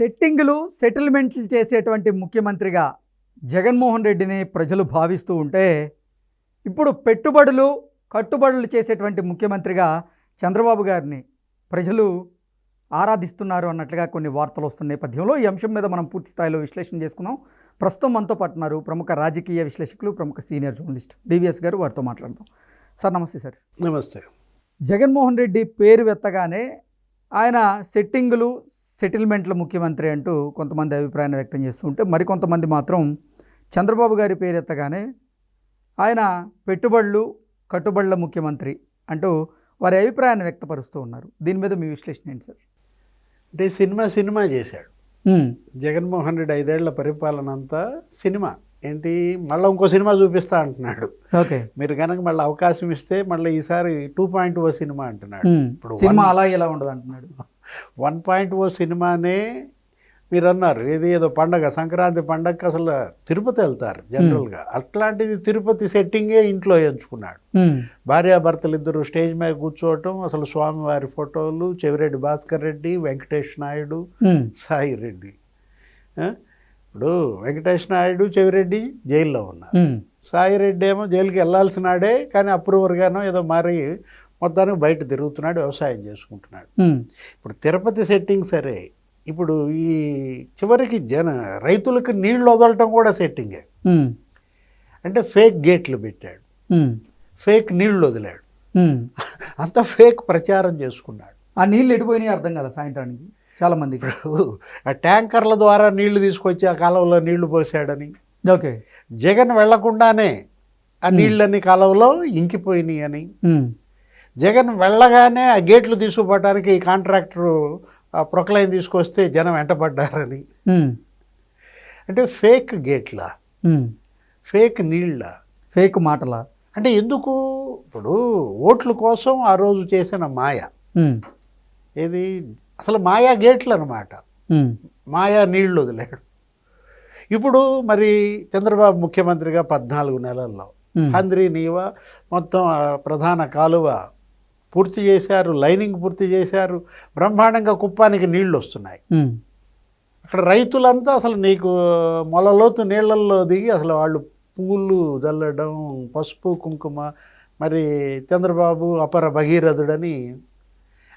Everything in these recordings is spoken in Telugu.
సెట్టింగులు సెటిల్మెంట్లు చేసేటువంటి ముఖ్యమంత్రిగా జగన్మోహన్ రెడ్డిని ప్రజలు భావిస్తూ ఉంటే ఇప్పుడు పెట్టుబడులు కట్టుబడులు చేసేటువంటి ముఖ్యమంత్రిగా చంద్రబాబు గారిని ప్రజలు ఆరాధిస్తున్నారు అన్నట్లుగా కొన్ని వార్తలు వస్తున్న నేపథ్యంలో ఈ అంశం మీద మనం పూర్తి స్థాయిలో విశ్లేషణ చేసుకున్నాం. ప్రస్తుతం మనతో పట్టున్నారు ప్రముఖ రాజకీయ విశ్లేషకులు ప్రముఖ సీనియర్ జర్నలిస్ట్ డివిఎస్ గారు. వారితో మాట్లాడదాం. సార్ నమస్తే సార్. నమస్తే. జగన్మోహన్ రెడ్డి పేరు వెత్తగానే ఆయన సెట్టింగులు సెటిల్మెంట్ల ముఖ్యమంత్రి అంటూ కొంతమంది అభిప్రాయాన్ని వ్యక్తం చేస్తుంటే మరికొంతమంది మాత్రం చంద్రబాబు గారి పేరు ఎత్తగానే ఆయన పెట్టుబడులు కట్టుబడుల ముఖ్యమంత్రి అంటూ వారి అభిప్రాయాన్ని వ్యక్తపరుస్తూ ఉన్నారు. దీని మీద మీ విశ్లేషణ ఏంటి సార్? అంటే సినిమా సినిమా చేశాడు. జగన్మోహన్ రెడ్డి ఐదేళ్ళ పరిపాలన అంతా సినిమా. ఏంటి మళ్ళీ ఇంకో సినిమా చూపిస్తా అంటున్నాడు. ఓకే. మీరు కనుక మళ్ళీ అవకాశం ఇస్తే మళ్ళీ ఈసారి టూ పాయింట్ ఓ సినిమా అంటున్నాడు. ఇప్పుడు సినిమా అలా ఇలా ఉండదు అంటున్నాడు. వన్ పాయింట్ ఓ సినిమానే మీరు అన్నారు ఏది ఏదో పండగ సంక్రాంతి పండగకి అసలు తిరుపతి వెళ్తారు జనరల్గా. అట్లాంటిది తిరుపతి సెట్టింగే ఇంట్లో ఎంచుకున్నాడు. భార్యాభర్తలు ఇద్దరు స్టేజ్ మీద కూర్చోవటం అసలు స్వామివారి ఫోటోలు చెవిరెడ్డి భాస్కర్ రెడ్డి వెంకటేష్ నాయుడు సాయి రెడ్డి? ఇప్పుడు వెంకటేష్ నాయుడు చెవిరెడ్డి జైల్లో ఉన్నారు. ఉమ్, సాయి రెడ్డి ఏమో జైలుకి వెళ్ళాల్సినాడే కానీ అప్రూవర్గానో ఏదో మరి మొత్తానికి బయట తిరుగుతున్నాడు వ్యవసాయం చేసుకుంటున్నాడు. ఇప్పుడు తిరుపతి సెట్టింగ్ సరే. ఇప్పుడు ఈ చివరికి జన రైతులకు నీళ్ళు వదలటం కూడా సెట్టింగే అంటే ఫేక్ గేట్లు పెట్టాడు. ఫేక్ నీళ్ళు వదిలాడు. అంత ఫేక్ ప్రచారం చేసుకున్నాడు. ఆ నీళ్ళు ఎడిపోయినాయి అర్థం కదా సాయంత్రానికి? చాలా మందికి ఇప్పుడు ఆ ట్యాంకర్ల ద్వారా నీళ్ళు తీసుకొచ్చి ఆ కాలువలో నీళ్ళు పోసాడని. ఓకే. జగన్ వెళ్ళకుండానే ఆ నీళ్ళన్ని కాలువలో ఇంకిపోయినాయి అని. జగన్ వెళ్ళగానే ఆ గేట్లు తీసుకుపోవటానికి ఈ కాంట్రాక్టరు ఆ ప్రొక్లైన్ తీసుకొస్తే జనం వెంటబడ్డారని అంటే ఫేక్ గేట్ల. ఫేక్ నీళ్ళ? ఫేక్ మాటల? అంటే ఎందుకు? ఇప్పుడు ఓట్ల కోసం ఆ రోజు చేసిన మాయ. ఏది? అసలు మాయా గేట్లు అనమాట మాయా నీళ్ళు వదిలాడు ఇప్పుడు మరి చంద్రబాబు ముఖ్యమంత్రిగా పద్నాలుగు నెలల్లో. హంద్రి నీవా మొత్తం ప్రధాన కాలువ పూర్తి చేశారు లైనింగ్ పూర్తి చేశారు. బ్రహ్మాండంగా కుప్పానికి నీళ్ళు వస్తున్నాయి అక్కడ రైతులంతా అసలు నీకు మొలలోతు నీళ్ళల్లో దిగి అసలు వాళ్ళు పూలు జల్లడం పసుపు కుంకుమ మరి చంద్రబాబు అపర భగీరథుడని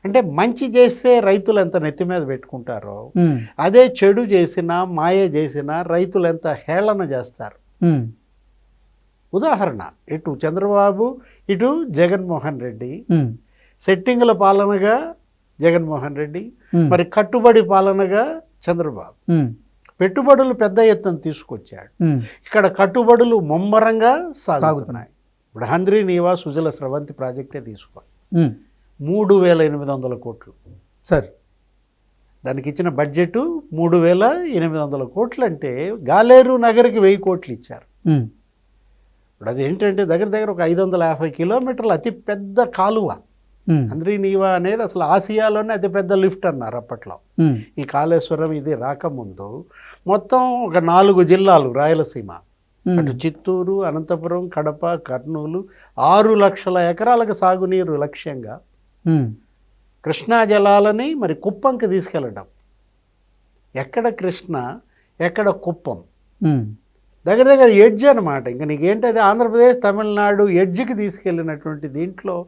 అంటే మంచి చేస్తే రైతులు ఎంత నెత్తి మీద పెట్టుకుంటారో అదే చెడు చేసినా మాయ చేసినా రైతులు ఎంత హేళన చేస్తారు. ఉదాహరణ ఇటు చంద్రబాబు ఇటు జగన్మోహన్ రెడ్డి. సెట్టింగుల పాలనగా జగన్మోహన్ రెడ్డి మరి కట్టుబడి పాలనగా చంద్రబాబు. పెట్టుబడులు పెద్ద ఎత్తున తీసుకొచ్చాడు. ఇక్కడ కట్టుబడులు ముమ్మరంగా సాగుతున్నాయి. ఇప్పుడు హంద్రి నీవా సుజల స్రవంతి ప్రాజెక్టే తీసుకో ఉమ్. మూడు వేల ఎనిమిది వందల కోట్లు. సార్. దానికి ఇచ్చిన బడ్జెట్ మూడు వేల ఎనిమిది వందల కోట్లు అంటే గాలేరు నగర్కి వెయ్యి కోట్లు ఇచ్చారు. ఇప్పుడు అది ఏంటంటే దగ్గర దగ్గర ఒక ఐదు వందల యాభై కిలోమీటర్ల అతి పెద్ద కాలువ. హంద్రి నీవా అనేది అసలు ఆసియాలోనే అతి పెద్ద లిఫ్ట్ అన్నారు అప్పట్లో. ఈ కాళేశ్వరం ఇది రాకముందు మొత్తం ఒక నాలుగు జిల్లాలు రాయలసీమ. అటు చిత్తూరు అనంతపురం కడప కర్నూలు ఆరు లక్షల ఎకరాలకు సాగునీరు లక్ష్యంగా కృష్ణా జలాలని మరి కుప్పంకి తీసుకెళ్ళడం. ఎక్కడ కృష్ణ ఎక్కడ కుప్పం? దగ్గర దగ్గర ఎడ్జ్ అనమాట ఇంకా నీకేంటి అది ఆంధ్రప్రదేశ్ తమిళనాడు ఎడ్జ్కి తీసుకెళ్ళినటువంటి దీంట్లో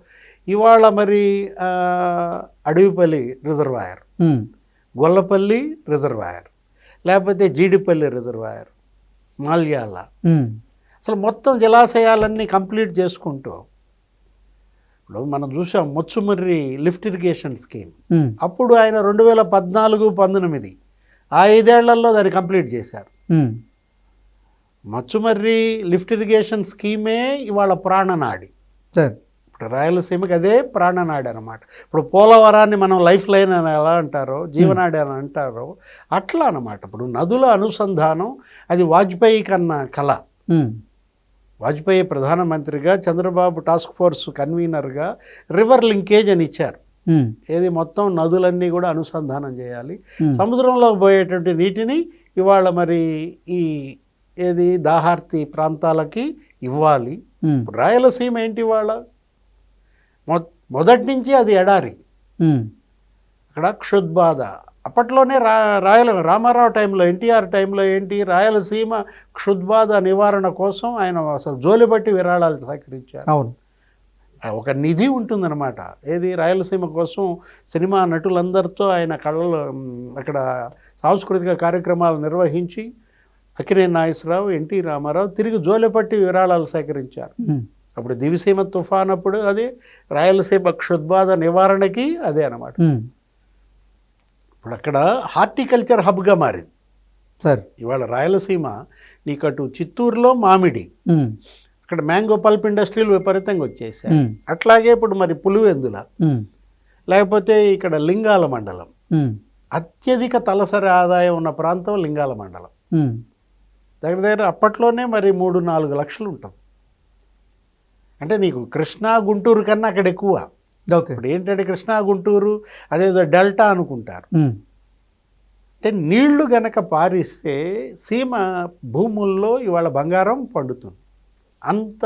ఇవాళ మరి అడవిపల్లి రిజర్వాయర్. గొల్లపల్లి రిజర్వాయర్. లేకపోతే జీడిపల్లి రిజర్వాయర్. మాల్యాల. అసలు మొత్తం జలాశయాలన్నీ కంప్లీట్ చేసుకుంటూ ఇప్పుడు మనం చూసాం మొచ్చుమర్రి లిఫ్ట్ ఇరిగేషన్ స్కీమ్. అప్పుడు ఆయన రెండు వేల పద్నాలుగు పంతొమ్మిది ఆ ఐదేళ్ళలో దాన్ని కంప్లీట్ చేశారు. మచ్చుమర్రి లిఫ్ట్ ఇరిగేషన్ స్కీమే ఇవాళ ప్రాణనాడి. సార్. ఇప్పుడు రాయలసీమకి అదే ప్రాణనాడి అనమాట ఇప్పుడు పోలవరాన్ని మనం లైఫ్ లైన్ అని ఎలా అంటారో జీవనాడి అని అంటారో అట్లా అనమాట ఇప్పుడు నదుల అనుసంధానం అది వాజ్పేయి కన్నా కళ. వాజ్పేయి ప్రధానమంత్రిగా చంద్రబాబు టాస్క్ ఫోర్స్ కన్వీనర్గా రివర్ లింకేజ్ అని ఇచ్చారు. ఏది మొత్తం నదులన్నీ కూడా అనుసంధానం చేయాలి. సముద్రంలో పోయేటువంటి నీటిని ఇవాళ మరి ఈ ఏది దాహార్తి ప్రాంతాలకి ఇవ్వాలి. రాయలసీమ ఏంటి ఇవాళ? మొ మొదటి నుంచి అది ఎడారి. అక్కడ క్షుద్బాధ. అప్పట్లోనే రా రాయల రామారావు టైంలో ఎన్టీఆర్ టైంలో ఏంటి? రాయలసీమ క్షుద్బాధ నివారణ కోసం ఆయన అసలు జోలిబట్టి విరాళాలు సేకరించారు. అవును. ఒక నిధి ఉంటుందన్నమాట. ఏది? రాయలసీమ కోసం సినిమా నటులందరితో ఆయన కళ్ళలో మ్, అక్కడ సాంస్కృతిక కార్యక్రమాలు నిర్వహించి అక్కినే నాగేశ్వరరావు ఎన్టీ రామారావు తిరిగి జోలెపట్టి విరాళాలు సేకరించారు. అప్పుడు దివిసీమ తుఫాన్ అప్పుడు అదే రాయలసీమ క్షుద్బాధ నివారణకి అదే అన్నమాట. ఉమ్, ఇప్పుడు అక్కడ హార్టికల్చర్ హబ్గా మారింది. సార్. ఇవాళ రాయలసీమ నీకు అటు చిత్తూరులో మామిడి. అక్కడ మ్యాంగో పల్ప్ ఇండస్ట్రీలు విపరీతంగా వచ్చేసాయి. అట్లాగే ఇప్పుడు మరి పులివెందుల లేకపోతే ఇక్కడ లింగాల మండలం. అత్యధిక తలసరి ఆదాయం ఉన్న ప్రాంతం లింగాల మండలం. దగ్గర దగ్గర అప్పట్లోనే మరి మూడు నాలుగు లక్షలు ఉంటుంది. అంటే నీకు కృష్ణా గుంటూరు కన్నా అక్కడ ఎక్కువ. ఇప్పుడు ఏంటంటే కృష్ణా గుంటూరు అదేదో డెల్టా అనుకుంటారు. అంటే నీళ్ళు గనక పారిస్తే సీమ భూముల్లో ఇవాళ బంగారం పండుతుంది. అంత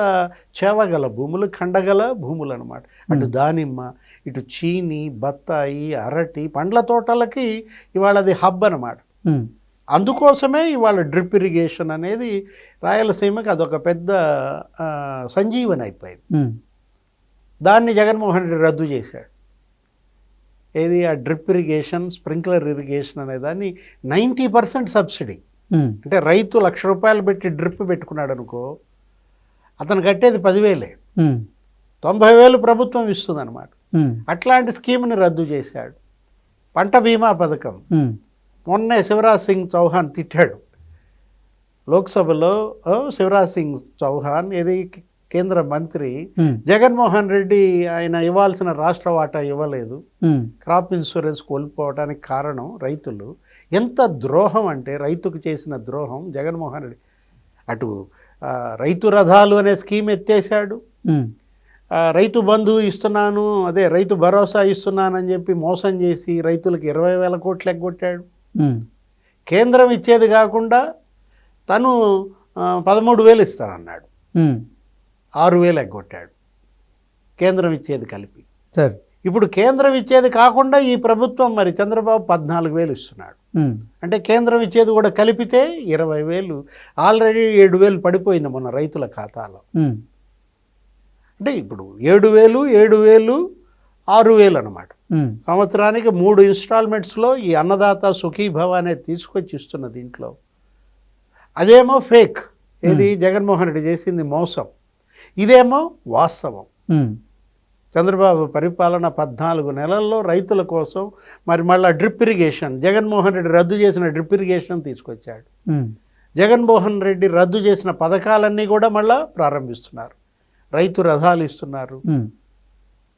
చేవగల భూములు ఖండగల భూములు అనమాట అటు దానిమ్మ ఇటు చీని బత్తాయి అరటి పండ్ల తోటలకి ఇవాళ అది హబ్ అనమాట అందుకోసమే ఇవాళ డ్రిప్ ఇరిగేషన్ అనేది రాయలసీమకి అదొక పెద్ద సంజీవని అయిపోయింది. దాన్ని జగన్మోహన్ రెడ్డి రద్దు చేశాడు. ఏది? ఆ డ్రిప్ ఇరిగేషన్ స్ప్రింక్లర్ ఇరిగేషన్ అనే దాన్ని నైంటీ పర్సెంట్ సబ్సిడీ. అంటే రైతు లక్ష రూపాయలు పెట్టి డ్రిప్ పెట్టుకున్నాడు అనుకో అతను కట్టేది పదివేలే. తొంభై వేలు ప్రభుత్వం ఇస్తుందన్నమాట. అట్లాంటి స్కీమ్ని రద్దు చేశాడు. పంట బీమా పథకం. మొన్నే శివరాజ్ సింగ్ చౌహాన్ తిట్టాడు. లోక్సభలో శివరాజ్ సింగ్ చౌహాన్ ఇది కేంద్ర మంత్రి జగన్మోహన్ రెడ్డి ఆయన ఇవ్వాల్సిన రాష్ట్ర వాటా ఇవ్వలేదు. క్రాప్ ఇన్సూరెన్స్ కోల్పోవడానికి కారణం రైతులు. ఎంత ద్రోహం అంటే రైతుకు చేసిన ద్రోహం జగన్మోహన్ రెడ్డి. అటు రైతు రథాలు అనే స్కీమ్ ఎత్తేసాడు రైతు బంధు ఇస్తున్నాను అదే రైతు భరోసా ఇస్తున్నానని చెప్పి మోసం చేసి రైతులకు ఇరవై వేల కోట్లు ఎగ్గొట్టాడు. కేంద్రం ఇచ్చేది కాకుండా తను పదమూడు వేలు ఇస్తానన్నాడు. ఆరు వేలు ఎగ్గొట్టాడు కేంద్రం ఇచ్చేది కలిపి. సార్. ఇప్పుడు కేంద్రం ఇచ్చేది కాకుండా ఈ ప్రభుత్వం మరి చంద్రబాబు పద్నాలుగు వేలు ఇస్తున్నాడు. అంటే కేంద్రం ఇచ్చేది కూడా కలిపితే ఇరవై వేలు ఆల్రెడీ ఏడు వేలు పడిపోయింది మొన్న రైతుల ఖాతాలో. అంటే ఇప్పుడు ఏడు వేలు ఏడు వేలు ఆరు వేలు అనమాట సంవత్సరానికి మూడు ఇన్స్టాల్మెంట్స్లో ఈ అన్నదాత సుఖీభవ అనేది తీసుకొచ్చి ఇస్తున్న దీంట్లో. అదేమో ఫేక్. ఇది జగన్మోహన్ రెడ్డి చేసింది మోసం. ఇదేమో వాస్తవం. చంద్రబాబు పరిపాలన పద్నాలుగు నెలల్లో రైతుల కోసం మరి మళ్ళీ డ్రిప్ ఇరిగేషన్ జగన్మోహన్ రెడ్డి రద్దు చేసిన డ్రిప్ ఇరిగేషన్ తీసుకొచ్చాడు. జగన్మోహన్ రెడ్డి రద్దు చేసిన పథకాలన్నీ కూడా మళ్ళా ప్రారంభిస్తున్నారు. రైతు రథాలు ఇస్తున్నారు.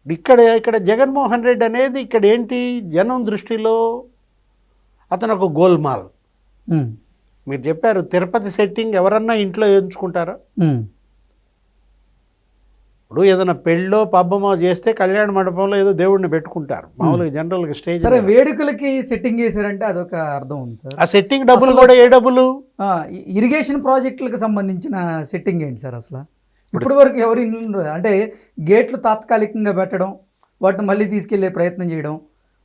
ఇక్కడ ఇక్కడ జగన్మోహన్ రెడ్డి అనేది ఇక్కడ ఏంటి? జనం దృష్టిలో అతను ఒక గోల్మాల్. మీరు చెప్పారు తిరుపతి సెట్టింగ్ ఎవరన్నా ఇంట్లో ఎంచుకుంటారా? ఇప్పుడు ఏదైనా పెళ్ళో పబ్బమో చేస్తే కళ్యాణ మండపంలో ఏదో దేవుడిని పెట్టుకుంటారు. మామూలుగా జనరల్గా స్టేజ్ సరే. వేడుకలకి సెట్టింగ్ చేశారంటే అదొక అర్థం ఉంది సార్. ఆ సెట్టింగ్ డబ్బులు కూడా ఏ డబ్బులు? ఇరిగేషన్ ప్రాజెక్టులకు సంబంధించిన సెట్టింగ్ ఏంటి సార్ అసలు? ఇప్పటి వరకు ఎవరు ఇల్లు అంటే గేట్లు తాత్కాలికంగా పెట్టడం వాటిని మళ్ళీ తీసుకెళ్ళే ప్రయత్నం చేయడం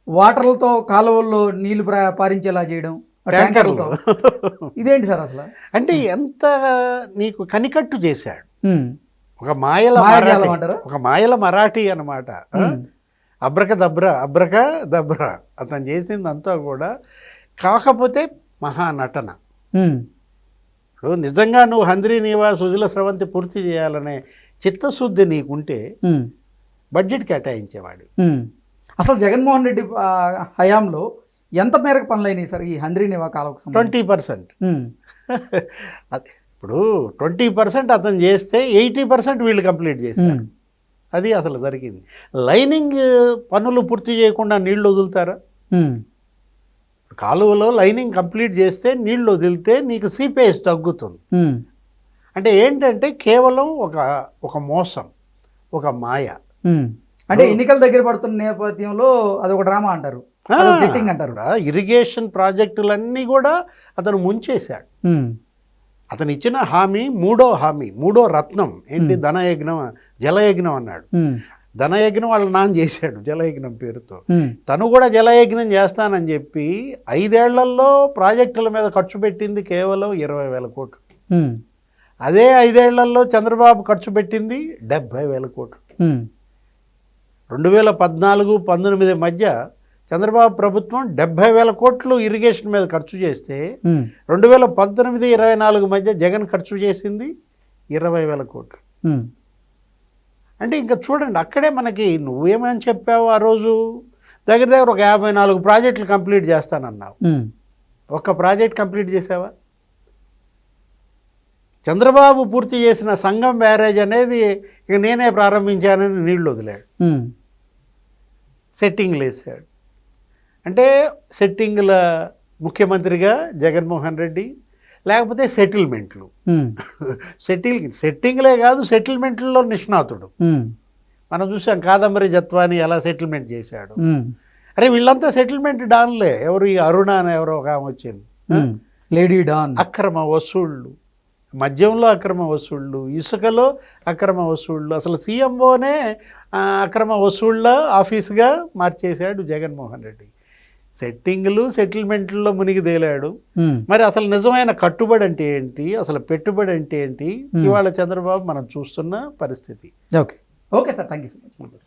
వాటర్లతో కాలువల్లో నీళ్ళు ప్రా- పారించేలా చేయడం ట్యాంకర్లతో. ఇదేంటి సార్ అసలు? అంటే ఎంత నీకు కనికట్టు చేశాడు. ఒక మాయల మరాఠీ? ఒక మాయల మరాఠీ అనమాట అబ్రక దబ్ర అబ్రక దబ్ర. అతను చేసిందంతా కూడా కాకపోతే మహానటన. ఇప్పుడు నిజంగా నువ్వు హంద్రీ నీవా సుజల స్రవంతి పూర్తి చేయాలనే చిత్తశుద్ధి నీకుంటే బడ్జెట్ కేటాయించేవాడు. అసలు జగన్మోహన్ రెడ్డి హయాంలో ఎంత మేరకు పనులైనాయి సార్ ఈ హంద్రీ నివా సంబంధించి? Twenty percent. ఇప్పుడు ట్వంటీ పర్సెంట్ అతను చేస్తే ఎయిటీ పర్సెంట్ వీళ్ళు కంప్లీట్ ఉమ్, అది అసలు జరిగింది. లైనింగ్ పనులు పూర్తి చేయకుండా నీళ్ళు వదులుతారా? కాలువలో లైనింగ్ కంప్లీట్ చేస్తే నీళ్ళు వదిలితే నీకు సిపిఎస్ తగ్గుతుంది. అంటే ఏంటంటే కేవలం ఒక ఒక మోసం ఒక మాయ. అంటే ఎన్నికల దగ్గర పడుతున్న నేపథ్యంలో అదొక డ్రామా అంటారు. సెట్టింగ్ అంటారు. ఇరిగేషన్ ప్రాజెక్టులన్నీ కూడా అతను ముంచేశాడు. అతను ఇచ్చిన హామీ మూడో హామీ మూడో రత్నం. ఏంటి? ధనయజ్ఞం జలయజ్ఞం అన్నాడు. ధనయజ్ఞం వాళ్ళ నాన్న చేశాడు జలయజ్ఞం పేరుతో. తను కూడా జలయజ్ఞం చేస్తానని చెప్పి ఐదేళ్ళలో ప్రాజెక్టుల మీద ఖర్చు పెట్టింది కేవలం ఇరవై వేల కోట్లు. అదే ఐదేళ్ళలో చంద్రబాబు ఖర్చు పెట్టింది డెబ్భై వేల కోట్లు. రెండు వేల పద్నాలుగు పంతొమ్మిది మధ్య చంద్రబాబు ప్రభుత్వం డెబ్భై వేల కోట్లు ఇరిగేషన్ మీద ఖర్చు చేస్తే రెండు వేల పంతొమ్మిది ఇరవై నాలుగు మధ్య జగన్ ఖర్చు చేసింది ఇరవై వేల కోట్లు. అంటే ఇంకా చూడండి అక్కడే మనకి నువ్వేమని చెప్పావు ఆ రోజు? దగ్గర దగ్గర ఒక యాభై నాలుగు ప్రాజెక్టులు కంప్లీట్ చేస్తానన్నావు. ఒక్క ప్రాజెక్ట్ కంప్లీట్ చేసావా? చంద్రబాబు పూర్తి చేసిన సంఘం బ్యారేజ్ అనేది ఇక నేనే ప్రారంభించానని నీళ్ళు వదిలాడు. సెట్టింగ్లు వేసాడు. అంటే సెట్టింగ్ల ముఖ్యమంత్రిగా జగన్మోహన్ రెడ్డి లేకపోతే సెటిల్మెంట్లు. సెటిల్ సెట్టింగ్లే కాదు సెటిల్మెంట్లలో నిష్ణాతుడు. మనం చూసాం కాదంబరి జత్వాని ఎలా సెటిల్మెంట్ చేశాడు. అరే వీళ్ళంతా సెటిల్మెంట్ డాన్లే. ఎవరు ఈ అరుణ అని ఎవరో ఒక ఆమె వచ్చింది. Lady don. అక్రమ వసూళ్ళు మద్యంలో అక్రమ వసూళ్ళు ఇసుకలో అక్రమ వసూళ్ళు అసలు సీఎంఓనే అక్రమ వసూళ్ళ ఆఫీస్గా మార్చేశాడు జగన్మోహన్ రెడ్డి. సెట్టింగ్లు సెటిల్మెంట్లో మునిగి తేలాడు మరి అసలు నిజమైన కట్టుబడి అంటే ఏంటి? అసలు పెట్టుబడి అంటే ఏంటి. ఇవాళ చంద్రబాబు మనం చూస్తున్న పరిస్థితి. Okay. Okay sir. Thank you so much.